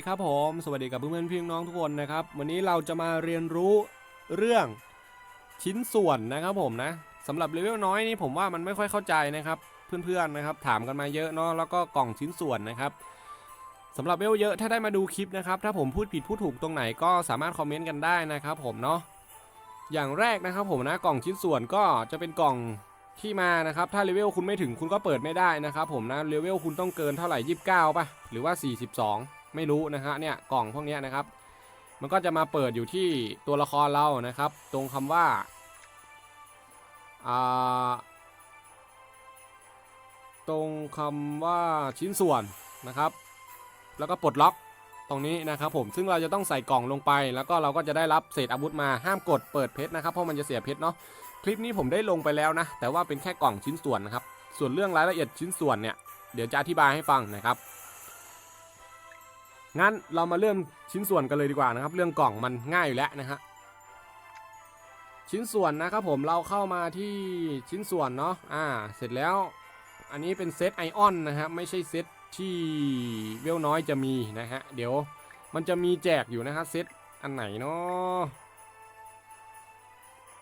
ดีครับผม สวัสดีกับเพื่อนๆพี่น้องทุกคนนะครับ วันนี้เราจะมาเรียนรู้เรื่องชิ้นส่วนนะครับผมนะสำหรับเลเวลน้อยนี่ผมว่ามันไม่ค่อยเข้าใจนะครับ เพื่อนๆนะครับ ถามกันมาเยอะเนาะแล้วก็กล่องชิ้นส่วนนะครับสำหรับเลเวลเยอะถ้าได้มาดูคลิปนะครับ ถ้าผมพูดผิดพูดถูกตรงไหนก็สามารถคอมเมนต์กันได้นะครับ ผมเนาะอย่างแรกนะครับผมนะกล่องชิ้นส่วนก็จะเป็นกล่องที่มานะครับถ้าเลเวลคุณไม่ถึงคุณก็เปิดไม่ได้นะครับผมนะเลเวลคุณต้องเกินเท่าไหร่ 29ป่ะหรือว่า 42 ไม่รู้นะฮะเนี่ยกล่องพวกนี้นะครับ มันก็จะมาเปิดอยู่ที่ตัวละครเรานะครับ ตรงคำว่าตรงคำว่าชิ้นส่วนนะครับ แล้วก็ปลดล็อกตรงนี้นะครับผมซึ่งเราจะต้องใส่กล่องลงไป แล้วก็เราก็จะได้รับเศษอาวุธมาห้ามกดเปิดเพชรนะครับเพราะมันจะเสียเพชรเนาะคลิปนี้ผมได้ลงไปแล้วนะ แต่ว่าเป็นแค่กล่องชิ้นส่วนนะครับ ส่วนเรื่องรายละเอียดชิ้นส่วนเนี่ย เดี๋ยวจะอธิบายให้ฟังนะครับ งั้นเรามาเริ่มชิ้นส่วนกันเลยดีกว่านะครับ เรื่องกล่องมันง่ายอยู่แล้วนะฮะชิ้นส่วนนะครับผมเราเข้ามาที่ชิ้นส่วนเนาะอ่า เสร็จแล้วอันนี้เป็นเซตไอออนนะครับไม่ใช่เซตที่เวลน้อยจะมีนะฮะเดี๋ยวมันจะมีแจกอยู่นะฮะเซตอันไหนเนาะ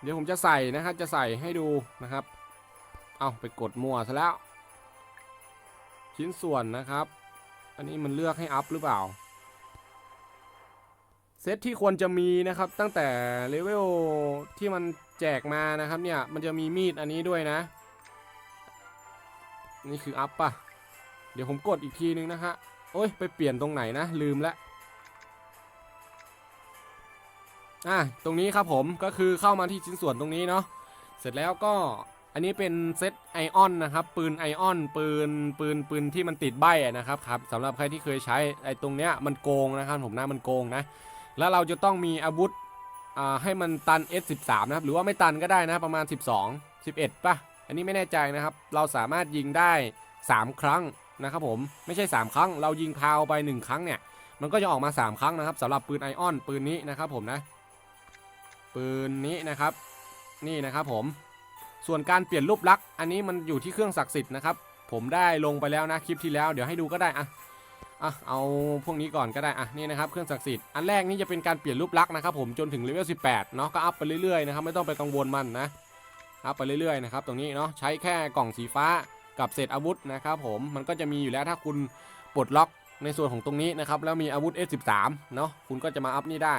เดี๋ยวผมจะใส่นะฮะจะใส่ให้ดูนะครับ เอาไปกดมั่วซะแล้ว ชิ้นส่วนนะครับ อันนี้มันเลือกให้อัพหรือเปล่า เซตที่ควรจะมีนะครับตั้งแต่เลเวลที่มันแจกมานะครับเนี่ยมันจะมีมีดอันนี้ด้วยนะ นี่คืออัพป่ะ เดี๋ยวผมกดอีกทีนึงนะฮะโอ้ยไปเปลี่ยนตรงไหนนะ ลืมละอะตรงนี้ครับผมก็คือเข้ามาที่ชิ้นส่วนตรงนี้เนาะเสร็จแล้วก็ อันนี้เป็นเซตไอออนนะครับ ปืนไอออนปืนปืนปืนที่มันติดใบนะครับครับสำหรับใครที่เคยใช้ไอตรงเนี้ยมันโกงนะครับผมนะมันโกงนะ แล้วเราจะต้องมีอาวุธอ่าให้มันตัน S13 นะครับ หรือว่าไม่ตันก็ได้นะประมาณ 12 11ป่ะ อันนี้ไม่แน่ใจนะครับ เราสามารถยิงได้ 3 ครั้งนะครับผมไม่ใช่ 3 ครั้ง เรายิงพาวไป 1 ครั้งเนี่ย มันก็จะออกมา 3 ครั้งนะครับสำหรับปืนไอออนปืนนี้นะครับผมนะ ปืนนี้นะครับ นี่นะครับผม ส่วนการเปลี่ยนรูปลักษณ์อันนี้มันอยู่ที่เครื่องศักดิ์สิทธิ์นะครับ ผมได้ลงไปแล้วนะคลิปที่แล้ว เดี๋ยวให้ดูก็ได้อะอะเอาพวกนี้ก่อนก็ได้อะนี่นะครับเครื่องศักดิ์สิทธิ์อันแรกนี่จะเป็นการเปลี่ยนรูปลักษณ์นะครับผมจนถึงเลเวล18เนาะก็อัพไปเรื่อยๆนะครับไม่ต้องไปกังวลมันนะอัพไปเรื่อยๆนะครับตรงนี้เนาะใช้แค่กล่องสีฟ้ากับเศษอาวุธนะครับผมมันก็จะมีอยู่แล้วถ้าคุณปลดล็อกในส่วนของตรงนี้นะครับแล้วมีอาวุธ S13 เนาะคุณก็จะมาอัพนี่ได้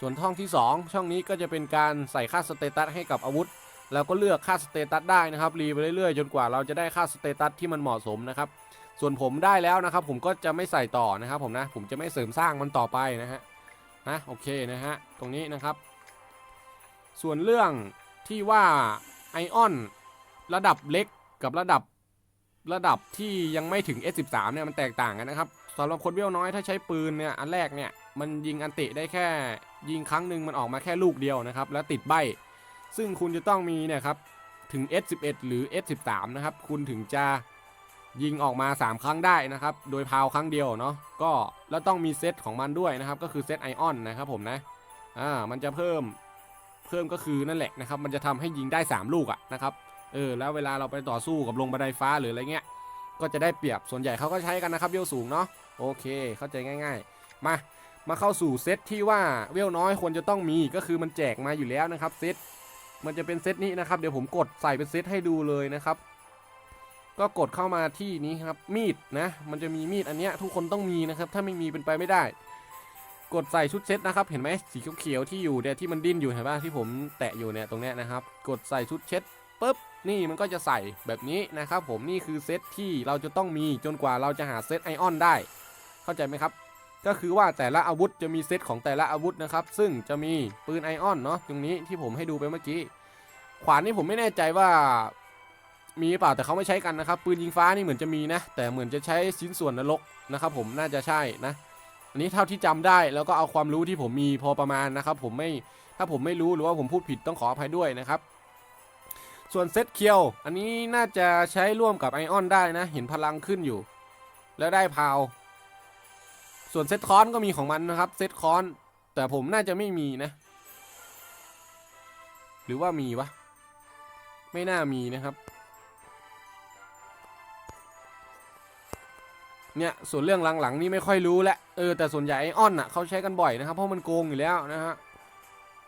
ส่วนช่องที่ 2 ช่องนี้ก็จะเป็นการใส่ค่าสเตตัสให้กับอาวุธ แล้วก็เลือกค่าสเตตัสได้นะครับรีไปเรื่อยๆจนกว่าเราจะได้ค่าสเตตัสที่มันเหมาะสมนะครับ ส่วนผมได้แล้วนะครับ ผมก็จะไม่ใส่ต่อนะครับ ผมนะผมจะไม่เสริมสร้างมันต่อไปนะฮะนะโอเคนะฮะตรงนี้นะครับ ส่วนเรื่องที่ว่าไอออนระดับเล็กกับระดับระดับที่ยังไม่ถึง S13 เนี่ยมันแตกต่างกันนะครับสำหรับคนเวลน้อยถ้าใช้ปืนเนี่ยอันแรกเนี่ยมันยิงอันติได้แค่ยิงครั้งหนึ่งมันออกมาแค่ลูกเดียวนะครับ แล้วติดใบ ซึ่งคุณจะต้องมีเนี่ยครับถึง S11 หรือ S13 นะครับ คุณถึงจะยิงออกมา 3 ครั้งได้นะครับ โดยพาวครั้งเดียวเนาะก็แล้วต้องมีเซตของมันด้วยนะครับ ก็คือเซตไอออนนะครับผมนะอ่ามันจะเพิ่มเพิ่มก็คือนั่นแหละนะครับ มันจะทำให้ยิงได้ 3 ลูกอะนะครับเออแล้วเวลาเราไปต่อสู้กับลงบันไดฟ้าหรืออะไรเงี้ยก็จะได้เปรียบส่วนใหญ่เขาก็ใช้กันนะครับเวลสูงเนาะโอเค เข้าใจง่ายๆ มามาเข้าสู่เซตที่ว่าเวลน้อยควรจะต้องมีก็คือมันแจกมาอยู่แล้วนะครับเซต มันจะเป็นเซตนี้นะครับ เดี๋ยวผมกดใส่เป็นเซตให้ดูเลยนะครับ ก็กดเข้ามาที่นี้ครับมีดนะ มันจะมีมีดอันเนี้ยทุกคนต้องมีนะครับ ถ้าไม่มีเป็นไปไม่ได้ กดใส่ชุดเซตนะครับ เห็นไหมสีเขียวๆที่อยู่เนี่ยที่มันดิ้นอยู่เห็นป่ะที่ผมแตะอยู่เนี่ยตรงเนี้ยนะครับ กดใส่ชุดเช็ดปุ๊บนี่มันก็จะใส่แบบนี้นะครับ ผมนี่คือเซตที่เราจะต้องมีจนกว่าเราจะหาเซตไอออนได้ เข้าใจไหมครับ ก็คือว่าแต่ละอาวุธจะมีเซตของแต่ละอาวุธนะครับ ซึ่งจะมีปืนไอออนเนาะตรงนี้ที่ผมให้ดูไปเมื่อกี้ ขวานนี่ผมไม่แน่ใจว่ามีเปล่าแต่เขาไม่ใช้กันนะครับ ปืนยิงฟ้านี่เหมือนจะมีนะ แต่เหมือนจะใช้ชิ้นส่วนนรกนะครับ ผมน่าจะใช่นะ อันนี้เท่าที่จำได้แล้วก็เอาความรู้ที่ผมมีพอประมาณนะครับ ผมไม่ถ้าผมไม่รู้หรือว่าผมพูดผิดต้องขออภัยด้วยนะครับ ส่วนเซตเคียว อันนี้น่าจะใช้ร่วมกับไอออนได้นะ เห็นพลังขึ้นอยู่ แล้วได้พาว ส่วนเซตคอนก็มีของมันนะครับเซตคอนแต่ผมน่าจะไม่มีนะ หรือว่ามีวะไม่น่ามีนะครับ เนี่ยส่วนเรื่องหลังๆนี่ไม่ค่อยรู้แหละเออแต่ส่วนใหญ่ไอออนอะเขาใช้กันบ่อยนะครับเพราะมันโกงอยู่แล้วนะฮะ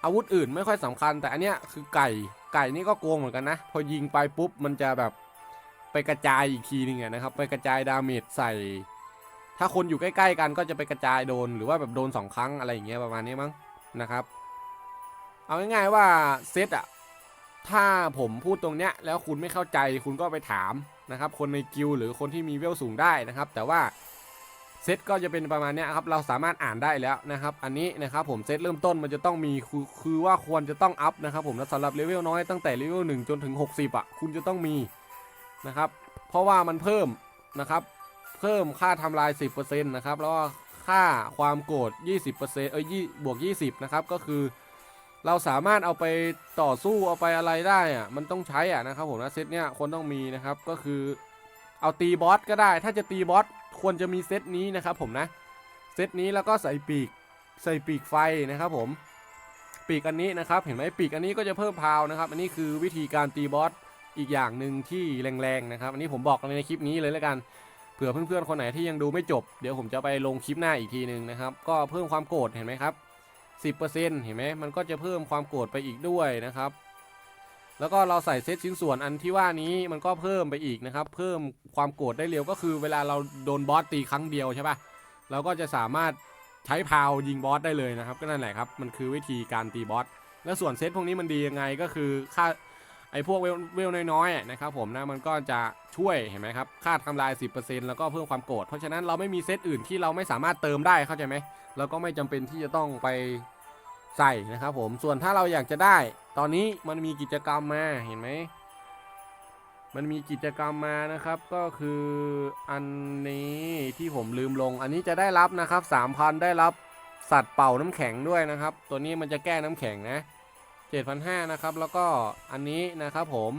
อาวุธอื่นไม่ค่อยสำคัญ แต่อันเนี้ยคือไก่ไก่นี่ก็โกงเหมือนกันนะ พอยิงไปปุ๊บมันจะแบบไปกระจายอีกทีนึงอะนะครับ ไปกระจายดาเมจใส่ ถ้าคนอยู่ใกล้ๆกันก็จะไปกระจายโดนหรือว่าแบบโดนสองครั้งอะไรอย่างเงี้ยประมาณนี้มั้งนะครับ เอาง่ายๆว่าเซตอะถ้าผมพูดตรงเนี้ยแล้วคุณไม่เข้าใจคุณก็ไปถามนะครับ คนในกิลหรือคนที่มีเวลสูงได้นะครับ แต่ว่าเซตก็จะเป็นประมาณเนี้ยครับเราสามารถอ่านได้แล้วนะครับ อันนี้นะครับผมเซตเริ่มต้นมันจะต้องมีคือคือว่าควรจะต้องอัพนะครับผมแล้วสำหรับเลเวลน้อยตั้งแต่เลเวลหนึ่งจนถึง 60อะคุณจะต้องมีนะครับ เพราะว่ามันเพิ่มนะครับ เพิ่มค่าทำลาย 10%นะครับแล้วก็ค่าความโกรธ20%เอ้ยบวก 20 นะครับ ก็คือ เราสามารถเอาไปต่อสู้เอาไปอะไรได้อะมันต้องใช้อะนะครับผมนะเซตเนี้ยคนต้องมีนะครับก็คือเอาตีบอสก็ได้ ถ้าจะตีบอสควรจะมีเซตนี้นะครับผมนะเซตนี้แล้วก็ใส่ปีกใส่ปีกไฟนะครับผมปีกอันนี้นะครับเห็นไหมปีกอันนี้ก็จะเพิ่มพาวนะครับอันนี้คือวิธีการตีบอสอีกอย่างหนึ่งที่แรงๆนะครับ อันนี้ผมบอกในคลิปนี้เลยแล้วกัน เผื่อเพื่อนๆคนไหนที่ยังดูไม่จบ เดี๋ยวผมจะไปลงคลิปหน้าอีกทีหนึ่งนะครับ ก็เพิ่มความโกรธเห็นไหมครับ 10%เห็นไหมมันก็จะเพิ่มความโกรธไปอีกด้วยนะครับแล้วก็เราใส่เซตชิ้นส่วนอันที่ว่านี้มันก็เพิ่มไปอีกนะครับ เพิ่มความโกรธได้เร็วก็คือเวลาเราโดนบอสตีครั้งเดียวใช่ปะเราก็จะสามารถใช้พาวยิงบอสได้เลยนะครับ ก็นั่นแหละครับ มันคือวิธีการตีบอส แล้วส่วนเซตพวกนี้มันดียังไงก็คือค่า ไอ้พวกเวลเวลน้อยๆนะครับผมนะมันก็จะช่วยเห็นไหมครับค่าทำลาย 10%แล้วก็เพิ่มความโกรธเพราะฉะนั้นเราไม่มีเซตอื่นที่เราไม่สามารถเติมได้เข้าใจไหมเราก็ไม่จำเป็นที่จะต้องไปใส่นะครับผมส่วนถ้าเราอยากจะได้ ตอนนี้มันมีกิจกรรมมาเห็นไหมมันมีกิจกรรมมานะครับก็คืออันนี้ที่ผมลืมลง อันนี้จะได้รับนะครับ3,000ได้รับสัตว์เป่าน้ำแข็งด้วยนะครับ ตัวนี้มันจะแก้น้ำแข็งนะ 7,500นะครับแล้วก็อันนี้นะครับผม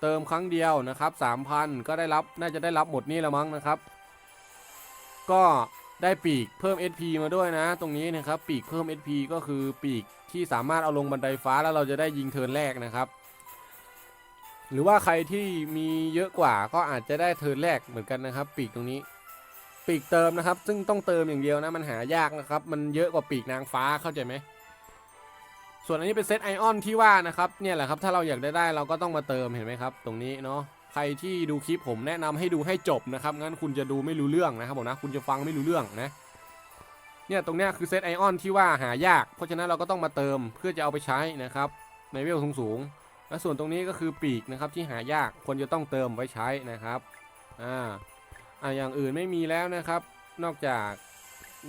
เติมครั้งเดียวนะครับ3,000 ก็ได้รับน่าจะได้รับหมดนี่ล้วมั้งนะครับ ก็ได้ปีกเพิ่ม SP มาด้วยนะ ตรงนี้นะครับปีกเพิ่ม SP ก็คือปีกที่สามารถเอาลงบันไดฟ้าแล้วเราจะได้ยิงเทินแรกนะครับ หรือว่าใครที่มีเยอะกว่าก็อาจจะได้เทินแรกเหมือนกันนะครับ ปีกตรงนี้ ปีกเติมนะครับ ซึ่งต้องเติมอย่างเดียวนะมันหายากนะครับ มันเยอะกว่าปีกนางฟ้าเข้าใจไหม ส่วนอันนี้เป็นเซตไอออนที่ว่านะครับเนี่ยแหละครับถ้าเราอยากได้ได้เราก็ต้องมาเติมเห็นไหมครับ ตรงนี้เนาะใครที่ดูคลิปผมแนะนำให้ดูให้จบนะครับงั้นคุณจะดูไม่รู้เรื่องนะครับผมนะคุณจะฟังไม่รู้เรื่องนะเนี่ยตรงเนี้ยคือเซตไอออนที่ว่าหายาก เพราะฉะนั้นเราก็ต้องมาเติมเพื่อจะเอาไปใช้นะครับในเวลสูงๆและส่วนตรงนี้ก็คือปีกนะครับที่หายากคนจะต้องเติมไว้ใช้นะครับอ่าอ่าอย่างอื่นไม่มีแล้วนะครับ นอกจาก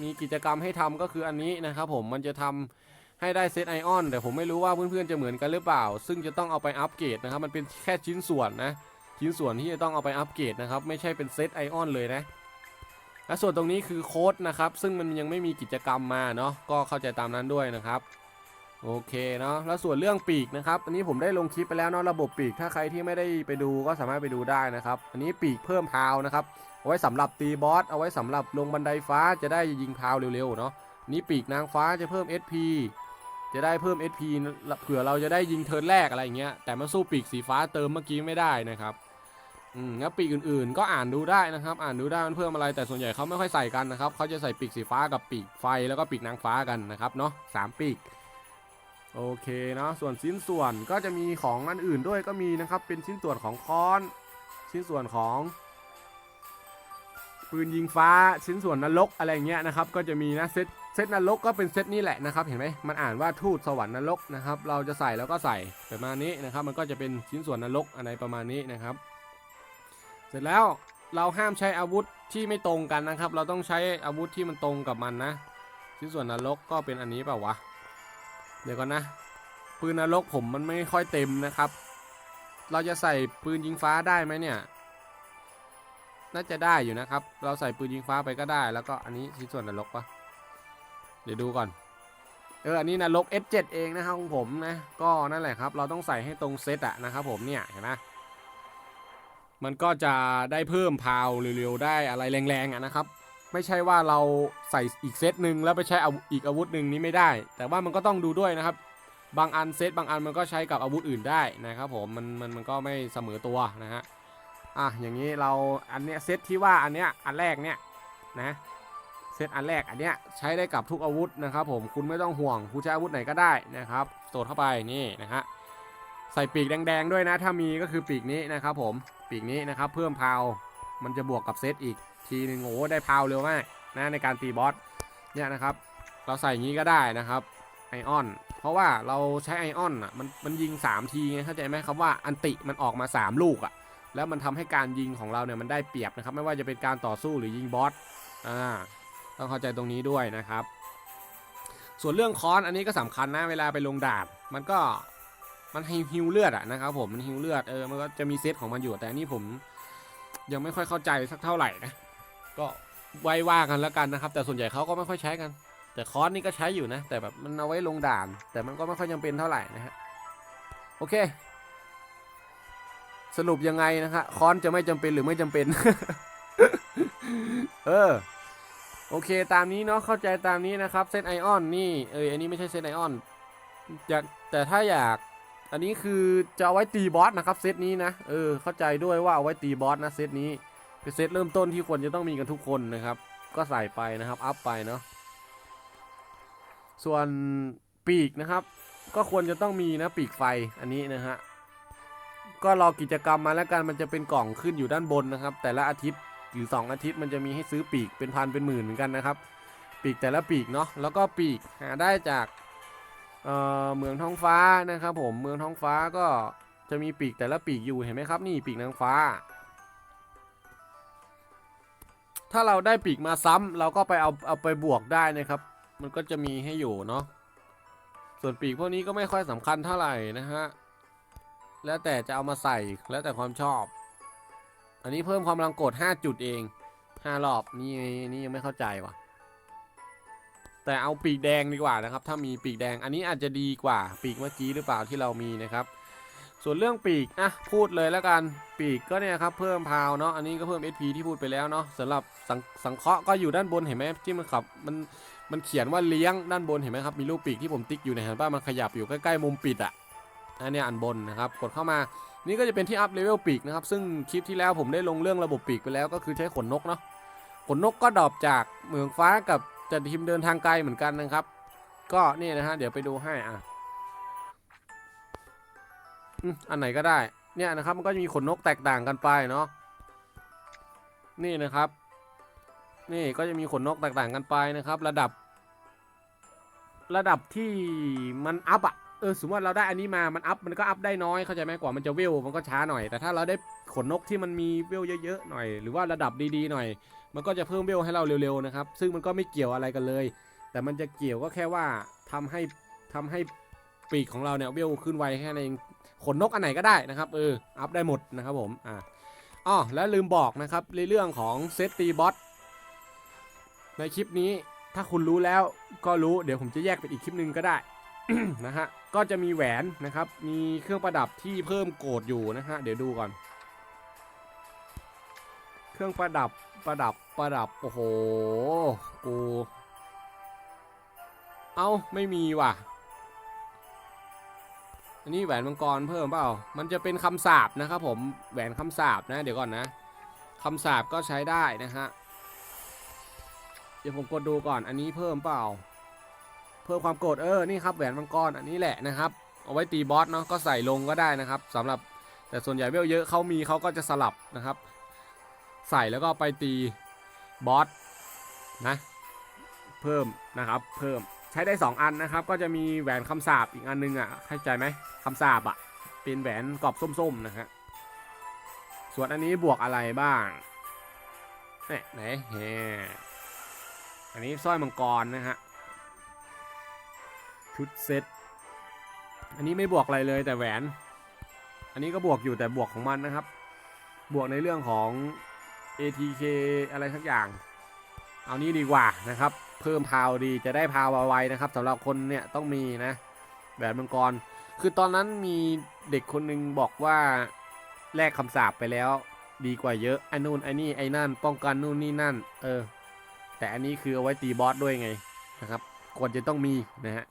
มีกิจกรรมให้ทำก็คืออันนี้นะครับผมมันจะทำ ให้ได้เซตไอออนแต่ผมไม่รู้ว่าเพื่อนๆจะเหมือนกันหรือเปล่า ซึ่งจะต้องเอาไปอัปเกรดนะครับมันเป็นแค่ชิ้นส่วนนะชิ้นส่วนที่จะต้องเอาไปอัปเกรดนะครับไม่ใช่เป็นเซตไอออนเลยนะและส่วนตรงนี้คือโค้ดนะครับซึ่งมันยังไม่มีกิจกรรมมาเนาะก็เข้าใจตามนั้นด้วยนะครับโอเคเนาะแล้วส่วนเรื่องปีกนะครับอันนี้ผมได้ลงคลิปไปแล้วเนาะระบบปีกถ้าใครที่ไม่ได้ไปดูก็สามารถไปดูได้นะครับ อันนี้ปีกเพิ่มพาวนะครับเอาไว้สำหรับตีบอสเอาไว้สำหรับลงบันไดฟ้าจะได้ยิงพาวเร็วๆเนาะนี่ปีกนางฟ้าจะเพิ่ม SP จะได้เพิ่ม SP เผื่อเราจะได้ยิงเทิร์นแรกอะไรอย่างเงี้ย แต่มาสู้ปีกสีฟ้าเติมเมื่อกี้ไม่ได้นะครับ อืมแล้วปีกอื่นๆ ก็อ่านดูได้นะครับ อ่านดูได้มันเพิ่มอะไร แต่ส่วนใหญ่เขาไม่ค่อยใส่กันนะครับ เขาจะใส่ปีกสีฟ้ากับปีกไฟแล้วก็ปีกนางฟ้ากันนะครับเนาะสามปีก โอเคเนาะ ส่วนชิ้นส่วนก็จะมีของอันอื่นด้วยก็มีนะครับ เป็นชิ้นส่วนของค้อน ชิ้นส่วนของ ปืนยิงฟ้าชิ้นส่วนนรกอะไรเงี้ยนะครับก็จะมีนะเซตเซตนรกก็เป็นเซตนี้แหละนะครับเห็นไหมมันอ่านว่าทูตสวรรค์นรกนะครับเราจะใส่แล้วก็ใส่ประมาณนี้นะครับมันก็จะเป็นชิ้นส่วนนรกอะไรประมาณนี้นะครับ เสร็จแล้วเราห้ามใช้อาวุธที่ไม่ตรงกันนะครับ เราต้องใช้อาวุธที่มันตรงกับมันนะ ชิ้นส่วนนรกก็เป็นอันนี้เปล่าวะเดี๋ยวก่อนนะปืนนรกผมมันไม่ค่อยเต็มนะครับ เราจะใส่ปืนยิงฟ้าได้ไหมเนี่ย น่าจะได้อยู่นะครับ เราใส่ปืนยิงฟ้าไปก็ได้ แล้วก็อันนี้ชิ้นส่วนนรกปะเดี๋ยวดูก่อน เออ อันนี้นะลก S7 เองนะครับของผมนะ ก็นั่นแหละครับ เราต้องใส่ให้ตรงเซตอะนะครับผมเนี่ย เห็นไหมมันก็จะได้เพิ่มพาวเร็วๆได้อะไรแรงๆอะนะครับ ไม่ใช่ว่าเราใส่อีกเซตหนึ่งแล้วไปใช้อาอีกอาวุธหนึ่งนี้ไม่ได้ แต่ว่ามันก็ต้องดูด้วยนะครับ บางอันเซตบางอันมันก็ใช้กับอาวุธอื่นได้นะครับผม มันมันมันก็ไม่เสมอตัวนะฮะ อะอย่างนี้เราอันเนี้ยเซตที่ว่าอันเนี้ยอันแรกเนี้ยนะเซตอันแรกอันเนี้ยใช้ได้กับทุกอาวุธนะครับผมคุณไม่ต้องห่วงคุณใช้อาวุธไหนก็ได้นะครับโดดเข้าไปนี่นะฮะใส่ปีกแดงๆด้วยนะ ถ้ามีก็คือปีกนี้นะครับผมปีกนี้นะครับเพิ่มพาวมันจะบวกกับเซตอีกทีหนึ่งโอ้ได้พาวเร็วมากนะในการตีบอสเนี่ยนะครับ เราใส่อย่างนี้ก็ได้นะครับไอออนเพราะว่าเราใช้ไอออนอะมันมันยิง 3 ทีไงเข้าใจไหมครับว่าอันติมันออกมา 3 ลูกอะ แล้วมันทำให้การยิงของเราเนี่ยมันได้เปรียบนะครับ ไม่ว่าจะเป็นการต่อสู้หรือยิงบอสอ่าต้องเข้าใจตรงนี้ด้วยนะครับ ส่วนเรื่องคอนอันนี้ก็สำคัญนะเวลาไปลงดาบมันก็มันให้ฮิวเลือดอะนะครับผมมันฮิวเลือดเออมันก็จะมีเซตของมันอยู่แต่อันนี้ผมยังไม่ค่อยเข้าใจสักเท่าไหร่นะก็ไว้ว่ากันแล้วกันนะครับ แต่ส่วนใหญ่เขาก็ไม่ค่อยใช้กัน แต่คอนนี่ก็ใช้อยู่นะ แต่แบบมันเอาไว้ลงด่าน แต่มันก็ไม่ค่อยจำเป็นเท่าไหร่นะฮะโอเค สรุปยังไงนะฮะคอนจะไม่จำเป็นหรือไม่จำเป็น เออ โอเคตามนี้เนาะเข้าใจตามนี้นะครับเซตไอออนนี่เอออันนี้ไม่ใช่เซตไอออนอยากแต่ถ้าอยาก อันนี้คือจะเอาไว้ตีบอสนะครับเซตนี้นะเออเข้าใจด้วยว่าเอาไว้ตีบอสนะเซตนี้เป็นเซตเริ่มต้นที่ควรจะต้องมีกันทุกคนนะครับ ก็ใส่ไปนะครับอัพไปเนาะส่วนปีกนะครับ ก็ควรจะต้องมีนะปีกไฟอันนี้นะฮะ ก็รอกิจกรรมมาแล้วกันมันจะเป็นกล่องขึ้นอยู่ด้านบนนะครับ แต่ละอาทิตย์หรือ 2 อาทิตย์มันจะมีให้ซื้อปีกเป็นพันเป็นหมื่นเหมือนกันนะครับ ปีกแต่ละปีกเนาะแล้วก็ปีกหาได้จากเอ่อเมืองท้องฟ้านะครับ ผมเมืองท้องฟ้าก็จะมีปีกแต่ละปีกอยู่เห็นไหมครับนี่ปีกนางฟ้า ถ้าเราได้ปีกมาซ้ำเราก็ไปเอาเอาไปบวกได้นะครับ มันก็จะมีให้อยู่เนาะส่วนปีกพวกนี้ก็ไม่ค่อยสำคัญเท่าไหร่นะฮะ แล้วแต่จะเอามาใส่แล้วแต่ความชอบ อันนี้เพิ่มความรังกด 5 จุดเอง 5 รอบนี่นี่ยังไม่เข้าใจว่ะ แต่เอาปีกแดงดีกว่านะครับ ถ้ามีปีกแดง อันนี้อาจจะดีกว่าปีกเมื่อกี้หรือเปล่าที่เรามีนะครับ ส่วนเรื่องปีกอะพูดเลยแล้วกันปีกก็เนี่ยครับเพิ่มพาวเนาะอันนี้ก็เพิ่ม SP ที่พูดไปแล้วเนาะสำหรับสังสังเคราะห์ก็อยู่ด้านบนเห็นไหมที่มันขับมันมันเขียนว่าเลี้ยงด้านบนเห็นไหมครับมีรูปปีกที่ผมติ๊กอยู่ในห็นป่ะมันขยับอยู่ใกล้ๆมุมปิดอะ นเนี้ยอันบนนะครับกดเข้ามานี่ก็จะเป็นที่อัพเลเวลปีกนะครับซึ่งคลิปที่แล้วผมได้ลงเรื่องระบบปีกไปแล้ว ก็คือใช้ขนนกเนาะขนนกก็ดรอปจากเมืองฟ้ากับจัดทีมเดินทางไกลเหมือนกันนะครับ ก็นี่นะฮะเดี๋ยวไปดูให้อะอันไหนก็ได้เนี่ยนะครับมันก็จะมีขนนกแตกต่างกันไปเนาะนี่นะครับ นี่ก็จะมีขนนกแตกต่างกันไปนะครับ ระดับ ระดับที่มันอัพอะ เออสมมติว่าเราได้อันนี้มา มันอัพมันก็อัพได้น้อยเข้าใจไหมกว่ามันจะเวลมันก็ช้าหน่อย แต่ถ้าเราได้ขนนกที่มันมีเวลเยอะๆหน่อย หรือว่าระดับดีๆหน่อย มันก็จะเพิ่มเวลให้เราเร็วๆนะครับ ซึ่งมันก็ไม่เกี่ยวอะไรกันเลย แต่มันจะเกี่ยวก็แค่ว่าทำให้ทำให้ปีกของเราเนี่ยเวลขึ้นไวแค่นั้นเองขนนกอันไหนก็ได้นะครับเอออัพได้หมดนะครับผมอ่าอ๋อแล้วลืมบอกนะครับในเรื่องของเซตตีบอสในคลิปนี้ถ้าคุณรู้แล้วก็รู้เดี๋ยวผมจะแยกเป็นอีกคลิปหนึ่งก็ได้นะฮะ ก็จะมีแหวนนะครับ มีเครื่องประดับที่เพิ่มโกรดอยู่นะฮะ เดี๋ยวดูก่อน เครื่องประดับประดับประดับ โอ้โห กู เอ้า ไม่มีว่ะ อันนี้แหวนมังกรเพิ่มเปล่า มันจะเป็นคำสาบนะครับผม แหวนคำสาบนะ เดี๋ยวก่อนนะ คำสาบก็ใช้ได้นะฮะ เดี๋ยวผมกดดูก่อน อันนี้เพิ่มเปล่า พิ่มความโกรธเออนี่ครับแหวนมังกรอันนี้แหละนะครับเอาไว้ตีบอสเนาะก็ใส่ลงก็ได้นะครับสำหรับแต่ส่วนใหญ่เวลเยอะเขามีเขาก็จะสลับนะครับ ใส่แล้วก็ไปตีบอสนะเพิ่มนะครับเพิ่มใช้ได้ 2 อันนะครับ ก็จะมีแหวนคำสาบอีกอันนึงอะเข้าใจไหมคำสาบอะเป็นแหวนกรอบส้มๆนะฮะส่วนอันนี้บวกอะไรบ้างเนี่ยไหนแฮอันนี้สร้อยมังกรนะฮะ ชุดเซ็ตอันนี้ไม่บวกอะไรเลยแต่แหวน อันนี้ก็บวกอยู่แต่บวกของมันนะครับ บวกในเรื่องของ ATK อะไรสักอย่าง เอานี้ดีกว่านะครับ เพิ่มพาวดีจะได้พาวไวๆนะครับสำหรับคนเนี่ยต้องมีนะแหวนมังกร คือตอนนั้นมีเด็กคนหนึงบอกว่าแลกคำสาปไปแล้วดีกว่าเยอะไอ้นู่นไอ้นี่ไอ้นั่น ป้องกันนู่นนี่นั่น เออ แต่อันนี้คือเอาไว้ตีบอสด้วยไงนะครับ ควรจะต้องมีนะฮะ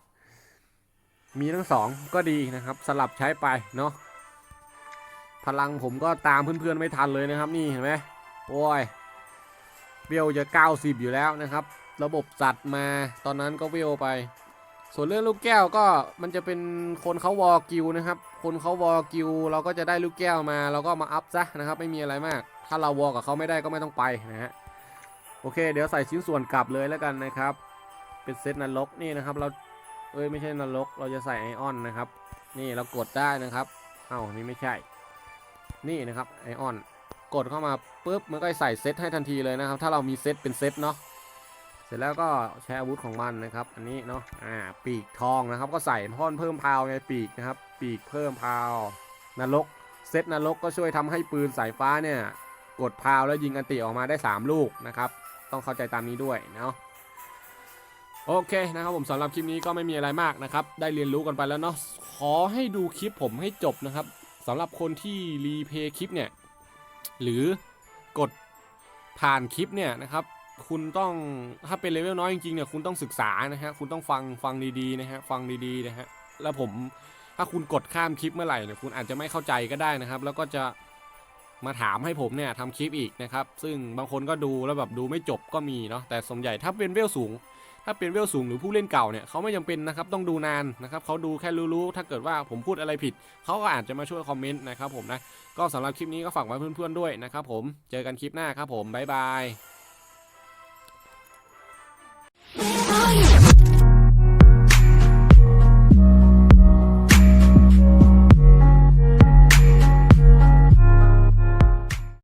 มีทั้งสองก็ดีนะครับ สลับใช้ไปเนาะพลังผมก็ตามเพื่อนๆไม่ทันเลยนะครับนี่เห็นไหมโอ้ยเวลจะ 90 อยู่แล้วนะครับ ระบบจัดมาตอนนั้นก็เวลไป ส่วนเรื่องลูกแก้วก็มันจะเป็นคนเขาวอลกิวนะครับ คนเขาวอลกิวเราก็จะได้ลูกแก้วมาเราก็มาอัพซะนะครับ ไม่มีอะไรมาก ถ้าเราวอลกับเขาไม่ได้ก็ไม่ต้องไปนะฮะโอเค เดี๋ยวใส่ชิ้นส่วนกลับเลยแล้วกันนะครับ เป็นเซตนรกนี่นะครับเรา เอ้ยไม่ใช่นรก เราจะใส่ไอออนนะครับ นี่เรากดได้นะครับ เอ้านี่ไม่ใช่ นี่นะครับไอออน กดเข้ามาปุ๊บมันก็ใส่เซตให้ทันทีเลยนะครับ ถ้าเรามีเซตเป็นเซตเนาะ เสร็จแล้วก็ใช้อาวุธของมันนะครับ อันนี้เนาะ อ่า ปีกทองนะครับ ก็ใส่ท่อนเพิ่มพาวในปีกนะครับ ปีกเพิ่มพาวนรก เซตนรกก็ช่วยทำให้ปืนสายฟ้าเนี่ย กดพาวแล้วยิงอันติออกมาได้ 3 ลูกนะครับ ต้องเข้าใจตามนี้ด้วยเนาะ โอเคนะครับผมสำหรับคลิปนี้ก็ไม่มีอะไรมากนะครับ ได้เรียนรู้กันไปแล้วเนาะขอให้ดูคลิปผมให้จบนะครับสำหรับคนที่รีเพย์คลิปเนี่ย หรือกดผ่านคลิปเนี่ยนะครับ คุณต้องถ้าเป็นเลเวลน้อยจริงๆเนี่ยคุณต้องศึกษานะฮะคุณต้องฟังฟังดีๆนะฮะฟังดีๆนะฮะแล้วผมถ้าคุณกดข้ามคลิปเมื่อไหร่เนี่ยคุณอาจจะไม่เข้าใจก็ได้นะครับ แล้วก็จะมาถามให้ผมเนี่ยทำคลิปอีกนะครับ ซึ่งบางคนก็ดูแล้วแบบดูไม่จบก็มีเนาะแต่ส่วนใหญ่ถ้าเป็นเวลสูง ถ้าเป็นเวลสูงหรือผู้เล่นเก่าเนี่ยเขาไม่จำเป็นนะครับต้องดูนานนะครับเขาดูแค่รู้ๆถ้าเกิดว่าผมพูดอะไรผิดเขาก็อาจจะมาช่วยคอมเมนต์นะครับผมนะก็สำหรับคลิปนี้ก็ฝากไว้เพื่อนๆด้วยนะครับผมเจอกันคลิปหน้าครับผมบ๊ายบาย